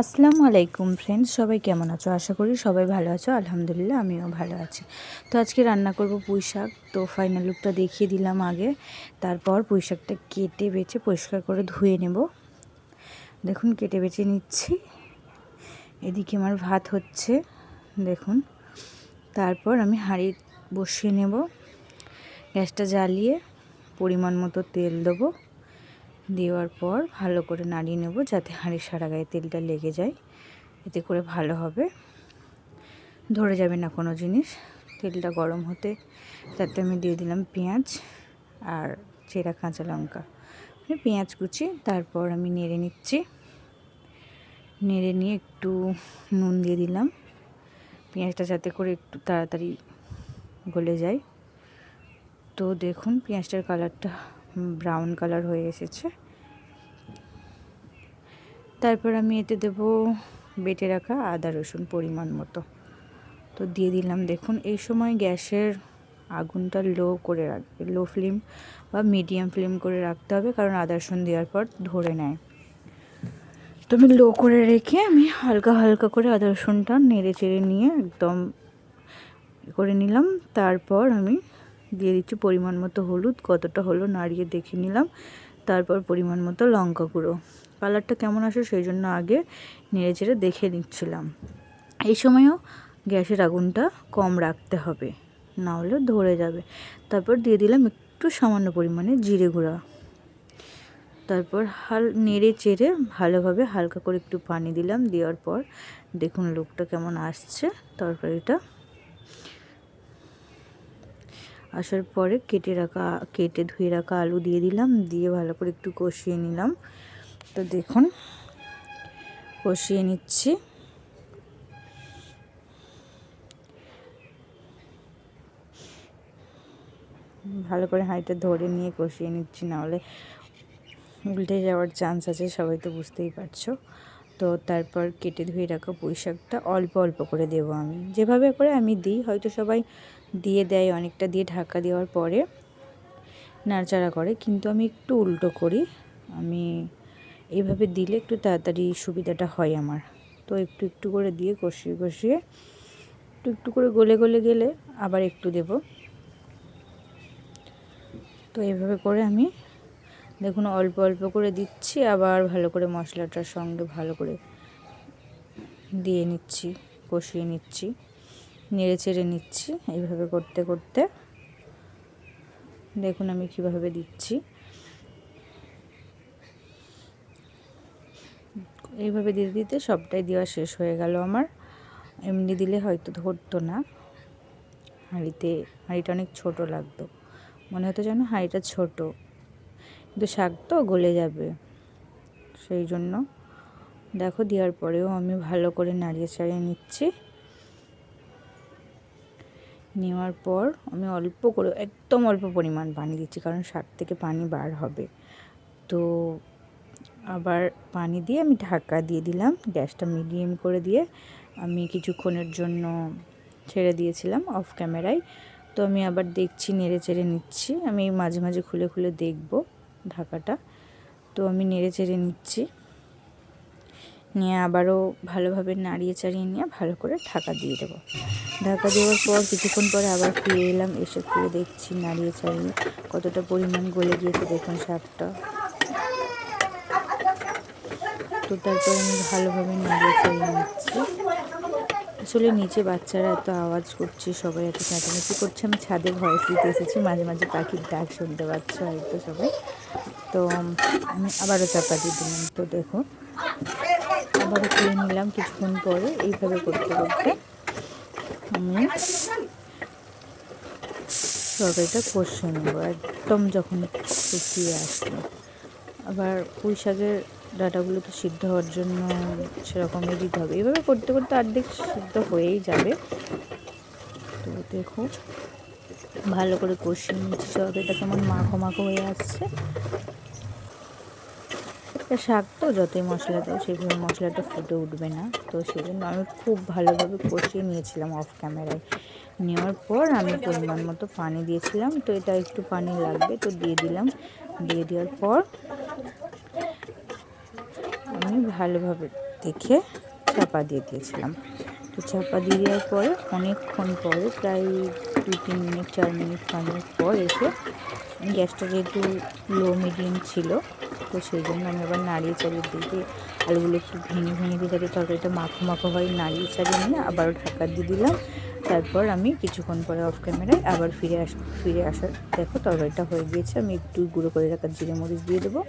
আসসালামু আলাইকুম ফ্রেন্ডস সবাই কেমন আছো? আশা করি সবাই ভালো আছো। আলহামদুলিল্লাহ, আমিও ভালো আছি। তো আজকে রান্না করব পুঁই শাক তো ফাইনাল লুকটা দেখিয়ে দিলাম আগে। তারপর পুঁই শাকটা কেটে বেছে পরিষ্কার করে ধুয়ে নেব। দেখুন, কেটে বেছে নিচ্ছি। এদিকে আমার ভাত হচ্ছে। দেখুন, তারপর আমি হাঁড়ি বসিয়ে নেব। গ্যাসটা জ্বালিয়ে পরিমাণ মতো তেল দেবো। দেওয়ার পর ভালো করে নাড়িয়ে নেব যাতে হাঁড়ির সারা গায়ে তেলটা লেগে যায়। এতে করে ভালো হবে। ধরে যাবে না কোনো জিনিস। তেলটা গরম হতে তাতে আমি দিয়ে দিলাম পেঁয়াজ আর চেরা কাঁচা লঙ্কা। মানে পেঁয়াজ কুচি, তারপর আমি নেড়ে নিচ্ছি। নেড়ে নিয়ে একটু নুন দিয়ে দিলাম। পেঁয়াজটা যাতে করে একটু তাড়াতাড়ি গলে যায়। তো দেখুন পেঁয়াজটার কালারটা ব্রাউন কালার হয়ে এসেছে। তারপর আমি এতে দেব বেটে রাখা আদা রসুন পরিমাণ মতো। তো দিয়ে দিলাম, দেখুন, এই সময় গ্যাসের আগুনটা লো করে রাখবে লো ফ্লেম বা মিডিয়াম ফ্লেম করে রাখতে হবে, কারণ আদা রসুন দেওয়ার পর ধরে নেয়। তো আমি লো করে রেখে আমি হালকা হালকা করে আদা রসুনটা নেড়ে চেড়ে নিয়ে একদম করে নিলাম। তারপর আমি দিয়ে দিচ্ছি পরিমাণ মতো হলুদ, কতটা হলো নাড়িয়ে দেখে নিলাম। তারপর পরিমাণ মতো লঙ্কা গুঁড়ো। কালারটা কেমন আসে সেই জন্য আগে নেড়ে চেড়ে দেখে নিচ্ছিলাম। এই সময়ও গ্যাসের আগুনটা কম রাখতে হবে, না হলে ধরে যাবে। তারপর দিয়ে দিলাম একটু সামান্য পরিমাণে জিরে গুঁড়া। তারপর হাল, নেড়ে চেড়ে ভালোভাবে হালকা করে একটু পানি দিলাম। দেওয়ার পর দেখুন লোকটা কেমন আসছে। তরকারিটা আসার পরে কেটে রাখা, কেটে ধুয়ে রাখা আলু দিয়ে দিলাম, দিয়ে ভালো করে একটু কষিয়ে নিলাম। তো দেখুন, কষিয়ে নিচ্ছি। ভালো করে হাঁড়িটা ধরে নিয়ে কষিয়ে নিচ্ছি, নাহলে উল্টে যাওয়ার চান্স আছে, সবাই তো বুঝতেই পারছ। তো তারপর কেটে ধুয়ে রাখা পুঁই শাকটা অল্প অল্প করে দেবো আমি। যেভাবে করে আমি দিই, হয়তো সবাই দিয়ে দেয়, অনেকটা দিয়ে ঢাকা দেওয়ার পরে নাড়চাড়া করে। কিন্তু আমি একটু উল্টো করি। আমি এইভাবে দিলে একটু তাড়াতাড়ি সুবিধাটা হয় আমার। তো একটু একটু করে দিয়ে কষিয়ে কষিয়ে একটু একটু করে গলে গলে গেলে আবার একটু দেব। তো এইভাবে করে আমি দেখুন অল্প অল্প করে দিচ্ছি, আবার ভালো করে মশলাটার সঙ্গে ভালো করে দিয়ে নিচ্ছি, কষিয়ে নিচ্ছি। নেড়ে চেড়ে নিচ্ছি এইভাবে করতে করতে। দেখুন আমি কীভাবে দিচ্ছি। এইভাবে দিতে দিতে সবটাই দেওয়া শেষ হয়ে গেল আমার। এমনি দিলে হয়তো ধরতো না। হাঁড়িতে, হাঁড়িটা অনেক ছোট লাগতো। মনে হতো যেন হাঁড়িটা ছোট। কিন্তু শাক তো গলে যাবে। সেই জন্য দেখো দেওয়ার পরেও আমি ভালো করে নাড়িয়ে চাড়িয়ে নিচ্ছি। নেওয়ার পর আমি অল্প করে, একদম অল্প পরিমাণ পানি দিচ্ছি, কারণ শাক থেকে পানি বার হবে। তো আবার পানি দিয়ে আমি ঢাকা দিয়ে দিলাম, গ্যাসটা মিডিয়াম করে দিয়ে আমি কিছুক্ষণের জন্য ছেড়ে দিয়েছিলাম অফ ক্যামেরায়। তো আমি আবার দেখছি, নেড়ে চেড়ে নিচ্ছি, আমি মাঝে মাঝে খুলে খুলে দেখব ঢাকাটা। তো আমি নেড়ে চেড়ে নিচ্ছি। নিয়ে আবারও ভালোভাবে নাড়িয়ে চাড়িয়ে নিয়ে ভালো করে ঢাকা দিয়ে দেবো। ঢাকা দেওয়ার পর কিছুক্ষণ পরে আবার ফিরে এলাম, এসে ফিরে দেখছি নাড়িয়ে চাড়িয়ে কতটা পরিমাণ গলে গিয়েছে, দেখুন শাকটা তো তারপর আমি ভালোভাবে নাড়িয়ে চাড়িয়ে নিচ্ছি। আসলে নিচে বাচ্চারা এত আওয়াজ করছে, সবাই এত চেঁচামেচি করছে, আমি ছাদে ভয়েস দিতে এসেছি, মাঝে মাঝে পাখির ডাক শুনতে পাচ্ছ হয়তো সবাই। তো আমি আবারও চাপা দিয়ে দিলাম। তো দেখো আবারও তুলে নিলাম কিছুক্ষণ পরে, এইভাবে করতে করতে। আমি তরকারিটা কষিয়ে নেব, একদম যখন শুকিয়ে আসবে। আবার পুঁই শাকের ডাটাগুলো তো সিদ্ধ হওয়ার জন্য সেরকমই দিতে হবে। এইভাবে করতে করতে অর্ধেক সিদ্ধ হয়েই যাবে। তো দেখো, ভালো করে কষিয়ে নিচ্ছি তরকারিটা কেমন মাখো মাখো হয়ে আসছে। শাক তো, যতই মশলা দাও সেইভাবে মশলাটা ফুটে উঠবে না। তো সেই জন্য আমি খুব ভালোভাবে কষিয়ে নিয়েছিলাম অফ ক্যামেরায় নেওয়ার পর আমি পরিমাণ মতো পানি দিয়েছিলাম। তো এটা একটু পানি লাগবে, তো দিয়ে দিলাম। দিয়ে দেওয়ার পর আমি ভালোভাবে দেখে চাপা দিয়ে দিয়েছিলাম। তো চাপা দিয়ে দেওয়ার পরে অনেকক্ষণ পরে, প্রায় দু তিন মিনিট, চার মিনিট, পাঁচ মিনিট পর এসে গ্যাসটা যেহেতু লো মিডিয়াম ছিল তো সেই জন্য আমি আবার নাড়িয়ে চাড়িয়ে দিকে আলুগুলো একটু ভেঙে ভেঙে দিয়ে যাতে তরকারিটা মাখো মাখো হয়, নাড়িয়ে চাড়িয়ে নিয়ে আবারও ঢাকা দিয়ে দিলাম। তারপর আমি কিছুক্ষণ পরে অফ ক্যামেরায় আবার ফিরে আস, ফিরে আসার, দেখো তরকারিটা হয়ে গিয়েছে, আমি একটু গুঁড়ো করে রাখার জিরে মরিচ দিয়ে দেবো।